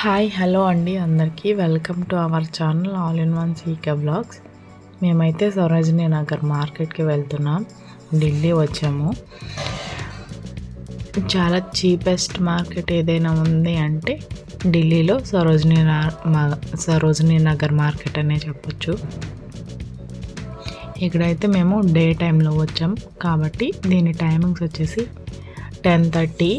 Hi hello అండి అందరికీ. Welcome to our channel all in one CK blogs. మేమైతే సరోజినీ నగర్ మార్కెట్కి వెళ్తున్నాం. ఢిల్లీ వచ్చాము. చాలా చీపెస్ట్ మార్కెట్ ఏదైనా ఉంది అంటే ఢిల్లీలో సరోజినీ సరోజినీ నగర్ మార్కెట్ అనే చెప్పొచ్చు. ఇక్కడైతే మేము డే టైంలో వచ్చాం. కాబట్టి దీని టైమింగ్స్ వచ్చేసి టెన్ థర్టీ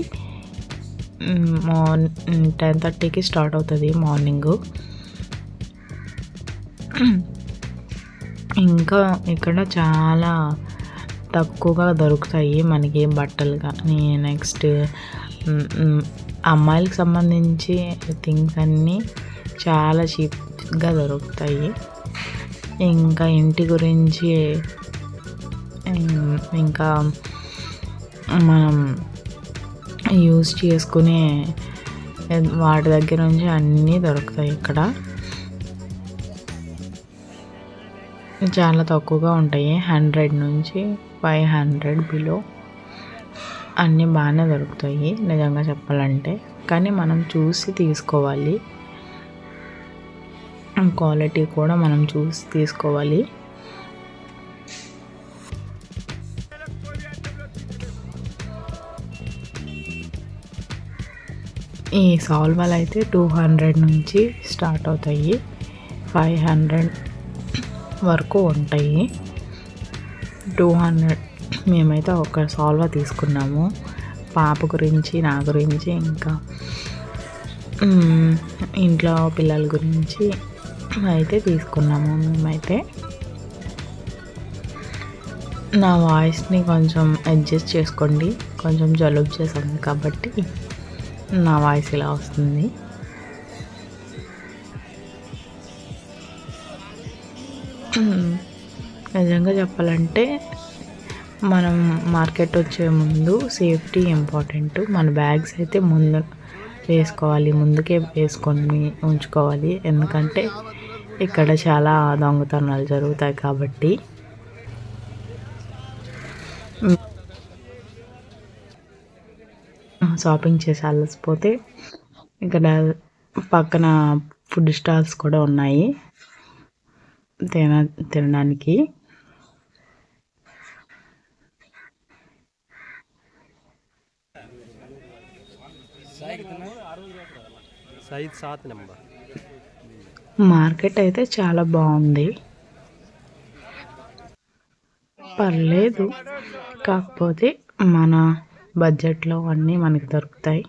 మార్నింగ్ టెన్ థర్టీకి స్టార్ట్ అవుతుంది మార్నింగ్. ఇంకా ఇక్కడ చాలా తక్కువగా దొరుకుతాయి మనకి బట్టలు కానీ నెక్స్ట్ అమ్మాయిలకు సంబంధించి థింగ్స్ అన్నీ చాలా చీప్గా దొరుకుతాయి. ఇంకా ఇంటి గురించి ఇంకా మనం యూజ్ చేసుకునే వాటి దగ్గర నుంచి అన్నీ దొరుకుతాయి ఇక్కడ. చాలా తక్కువగా ఉంటాయి. హండ్రెడ్ నుంచి ఫైవ్ హండ్రెడ్ బిలో. అన్నీ బాగానే దొరుకుతాయి నిజంగా చెప్పాలంటే. కానీ మనం చూసి తీసుకోవాలి. క్వాలిటీ కూడా మనం చూసి తీసుకోవాలి. ఈ సాల్వాలు అయితే టూ హండ్రెడ్ నుంచి స్టార్ట్ అవుతాయి. ఫైవ్ హండ్రెడ్ వరకు ఉంటాయి. టూ హండ్రెడ్ మేమైతే ఒక సాల్వా తీసుకున్నాము. పాప గురించి నా గురించి ఇంకా ఇంట్లో పిల్లల గురించి అయితే తీసుకున్నాము మేమైతే. నా వాయిస్ని కొంచెం అడ్జస్ట్ చేసుకోండి. కొంచెం జలుబు చేసాము కాబట్టి. నా వాయిస్ ఇలా వస్తుంది. నిజంగా చెప్పాలంటే మనం మార్కెట్ వచ్చే ముందు సేఫ్టీ ఇంపార్టెంట్. మన బ్యాగ్స్ అయితే ముందు వేసుకోవాలి ముందుకే వేసుకొని ఉంచుకోవాలి. ఎందుకంటే ఇక్కడ చాలా దొంగతనాలు జరుగుతాయి కాబట్టి. షాపింగ్ చేసి అలసిపోతే ఇక్కడ పక్కన ఫుడ్ స్టాల్స్ కూడా ఉన్నాయి తిన తినడానికి. మార్కెట్ అయితే చాలా బాగుంది. పర్లేదు. కాకపోతే మన బడ్జెట్లో అన్నీ మనకి దొరుకుతాయి.